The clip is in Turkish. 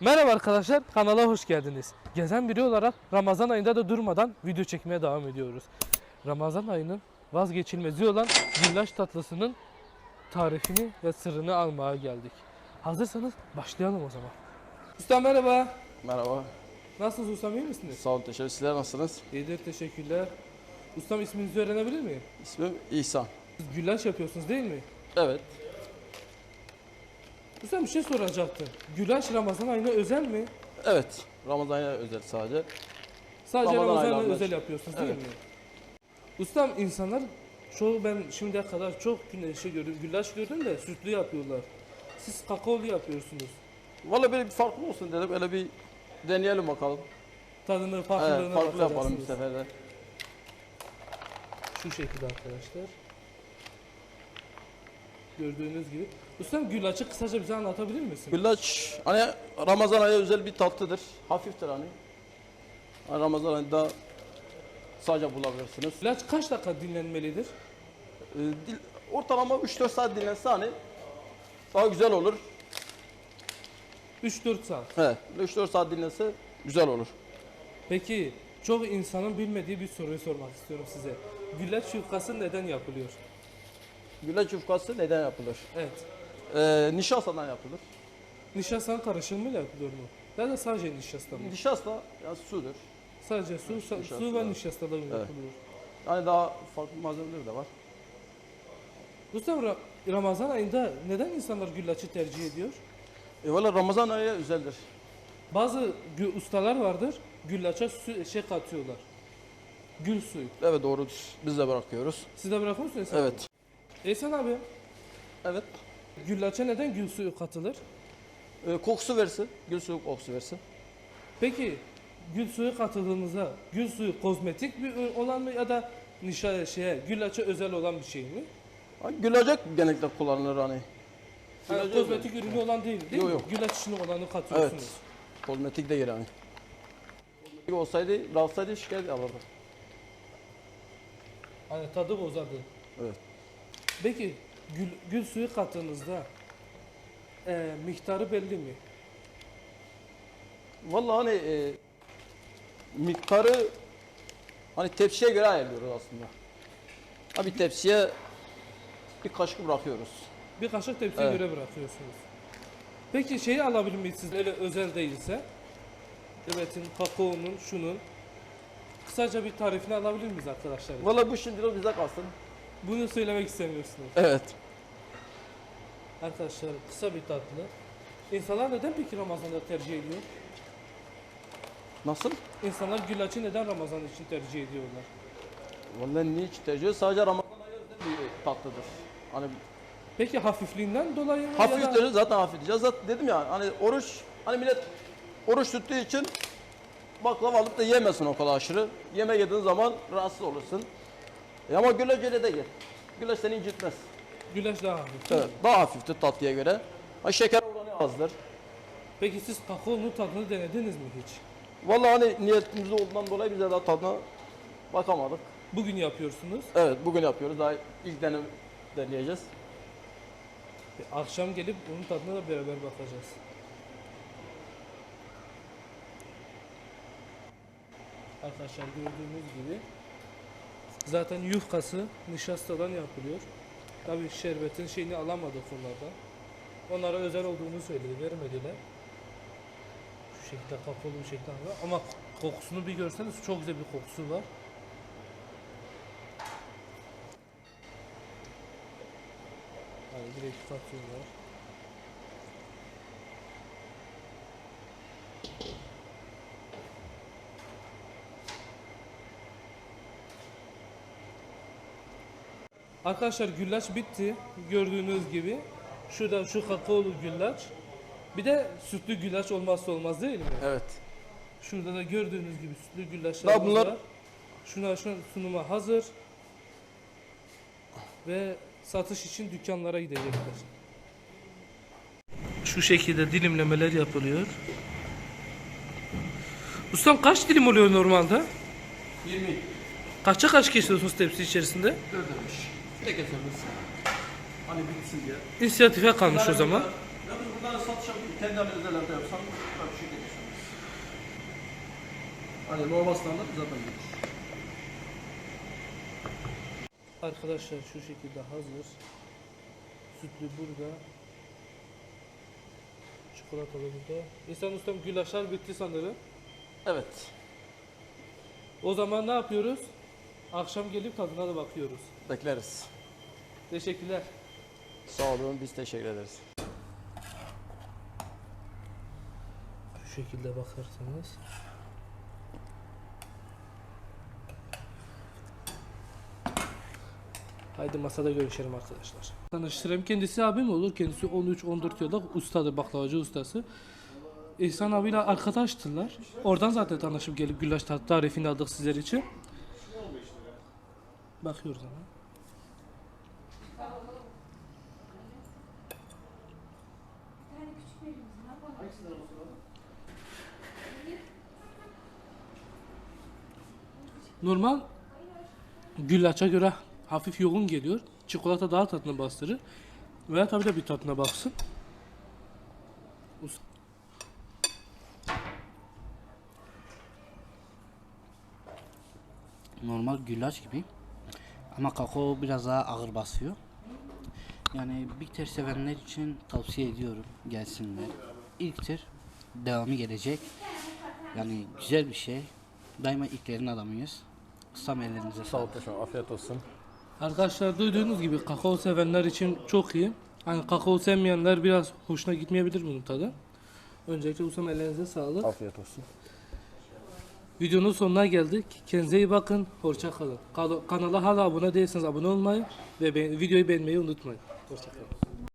Merhaba arkadaşlar, kanala hoş geldiniz. Gezen biri olarak Ramazan ayında da durmadan video çekmeye devam ediyoruz. Ramazan ayının vazgeçilmezi olan güllaç tatlısının tarifini ve sırrını almaya geldik. Hazırsanız başlayalım o zaman. Usta merhaba. Merhaba. Nasılsınız ustam iyi misiniz? Sağ olun teşekkür Sizler nasılsınız? İyidir teşekkürler. Ustam isminizi öğrenebilir miyim? İsmim İhsan. Siz güllaç yapıyorsunuz değil mi? Evet. Ustam bir şey soracaktım. Güllaç Ramazan ayına özel mi? Evet. Ramazan'a özel sadece. Sadece Ramazan Ramazan, ayına özel yapıyorsunuz değil Evet. mi? Ustam insanlar çoğu ben şimdiye kadar çok güneşi gördüm, güllaç gördüm de sütlü yapıyorlar. Siz kakaolu yapıyorsunuz. Vallahi böyle bir farklı olsun dedim. Böyle bir deneyelim bakalım. Tadını, farklılığına Evet, farklı yapalım bir seferde. Şu şekilde arkadaşlar. Gördüğünüz gibi. Ustam güllaçı kısaca bize anlatabilir misin? Güllaç hani Ramazan ayı özel bir tatlıdır. Hafiftir hani. Hani Ramazan ayında sadece bulabilirsiniz. Güllaç kaç dakika dinlenmelidir? Ee, dil, ortalama 3-4 saat dinlense hani daha güzel olur. 3-4 saat. Evet. 3-4 saat dinlense güzel olur. Peki çok insanın bilmediği bir soruyu sormak istiyorum size. Güllaç yufkası neden yapılıyor? Güllaç yufkası neden yapılır? Evet. Ee, nişastadan yapılır. Nişastanın karışımıyla yapılıyor mu? Ya da sadece nişasta mı? Nişasta ya sudur. Sadece su, sa- Nişasta, su ve evet. nişastadan yapılıyor. Yani daha farklı malzemeler de var. Mustafa Ra- Ramazan ayında neden insanlar güllaçı tercih ediyor? E valla Ramazan ayı özeldir. Bazı gü- ustalar vardır, güllaça su, şey katıyorlar. Gül suyu. Evet doğrudur. Biz de bırakıyoruz. Siz de mısınız? Ehsan Evet. Ehsan abi, Evet. güllaça neden gül suyu katılır? E, kokusu versin. Gül suyu kokusu versin. Peki gül suyu katıldığımızda gül suyu kozmetik bir ürün olan mı ya da nişa şeye güllaça özel olan bir şey mi? Ha, Gülacak genellikle kullanılır hani. Güllaca kozmetik ürünü olan değil, değil Yok, mi? yok. Güllaç içinde olanı katıyorsunuz. Evet. Kozmetik değil yani. Kozmetik olsaydı, rahatsaydı şikayet alırdı. Hani tadı bozardı. Evet. Peki gül, gül suyu kattığınızda eee, miktarı belli mi? Vallahi hani e, miktarı hani tepsiye göre ayarlıyoruz aslında. Ha bir tepsiye bir kaşık bırakıyoruz. Bir kaşık tepsiye Evet. göre bırakıyorsunuz. Peki şeyi alabilir miyiz siz öyle özel değilse? Evet'in, kakaonun, şunun. Kısaca bir tarifini alabilir miyiz arkadaşlar? Vallahi bu şimdilik bize kalsın. Bunu söylemek istemiyorsunuz. Evet. Arkadaşlar kısa bir tatlı. İnsanlar neden peki Ramazan'da tercih ediyor? Nasıl? İnsanlar güllaçı neden Ramazan için tercih ediyorlar? Vallahi niye hiç tercih ediyoruz? Sadece Ramazan ayı özel bir tatlıdır. Hani Peki hafifliğinden dolayı mı? ya da- zaten hafif diyeceğiz. Zaten dedim ya hani oruç hani millet oruç tuttuğu için baklava alıp da yemesin o kadar aşırı. Yeme yediğin zaman rahatsız olursun. E ama güllaç öyle değil. Güllaç seni incitmez. Güllaç daha hafif. Evet, daha hafiftir tatlıya göre. Ha, şeker oranı azdır. Peki siz kakaonun tadını denediniz mi hiç? Vallahi hani niyetimiz olduğundan dolayı bize daha tadına bakamadık. Bugün yapıyorsunuz. Evet bugün yapıyoruz. Daha ilk denem deneyeceğiz. E, Akşam gelip bunun tadına da beraber bakacağız. Arkadaşlar gördüğünüz gibi zaten yufkası nişastadan yapılıyor. Tabi şerbetin şeyini alamadık onlardan. Onlara özel olduğunu söyledi, vermediler. Şu şekilde kapalı bir şekilde. Ama kokusunu bir görseniz çok güzel bir kokusu var. Yani direkt katıyorlar. Arkadaşlar güllaç bitti. Gördüğünüz gibi. Şurada şu kakaolu güllaç. Bir de sütlü güllaç olmazsa olmaz değil mi? Evet. Şurada da gördüğünüz gibi sütlü güllaçlar bunlar- var. Şuna şu sunuma hazır. Ve satış için dükkanlara gidecekler. Şu şekilde dilimlemeler yapılıyor. Ustam kaç dilim oluyor normalde? 20 Kaça kaç kesiyorsunuz tepsi içerisinde? Ne kesemez? Hani bitsin diye. İnisiyatife kalmış o zaman. Yalnız bunları satışa kendi yapsan böyle bir şey değilsiniz. Hani normal standart zaten budur. Arkadaşlar şu şekilde hazır. Sütlü burada. Çikolatalı burada. İhsan ustam güllaçlar bitti sanırım. Evet. O zaman ne yapıyoruz? Akşam gelip tadına da bakıyoruz. Bekleriz. Teşekkürler. Sağ olun biz teşekkür ederiz. Şu şekilde bakarsanız. Haydi masada görüşelim arkadaşlar. Tanıştırayım. Kendisi abim olur. Kendisi 13-14 yıllık ustadır, baklavacı ustası. İhsan abiyle arkadaştılar. Oradan zaten tanışıp gelip güllaç tar- tarifini aldık sizler için. Bakıyoruz ama. Normal güllaça göre hafif yoğun geliyor. Çikolata daha tadını bastırır. Veya tabii de bir tadına baksın. Normal güllaç gibi. Ama kakao biraz daha ağır basıyor. Yani bitter sevenler için tavsiye ediyorum gelsinler. İlktir, devamı gelecek. Yani güzel bir şey. Daima ilklerin adamıyız. Ustam ellerinize Sağ ol sağlık. Afiyet olsun. Arkadaşlar duyduğunuz gibi kakao sevenler için çok iyi. Hani kakao sevmeyenler biraz hoşuna gitmeyebilir bunun tadı. Öncelikle Usam ellerinize sağlık. Afiyet olsun. Videonun sonuna geldik. Kendinize iyi bakın. Hoşça kalın. Kal- Kanala hala abone değilseniz abone olmayı ve be- videoyu beğenmeyi unutmayın. Hoşça kalın.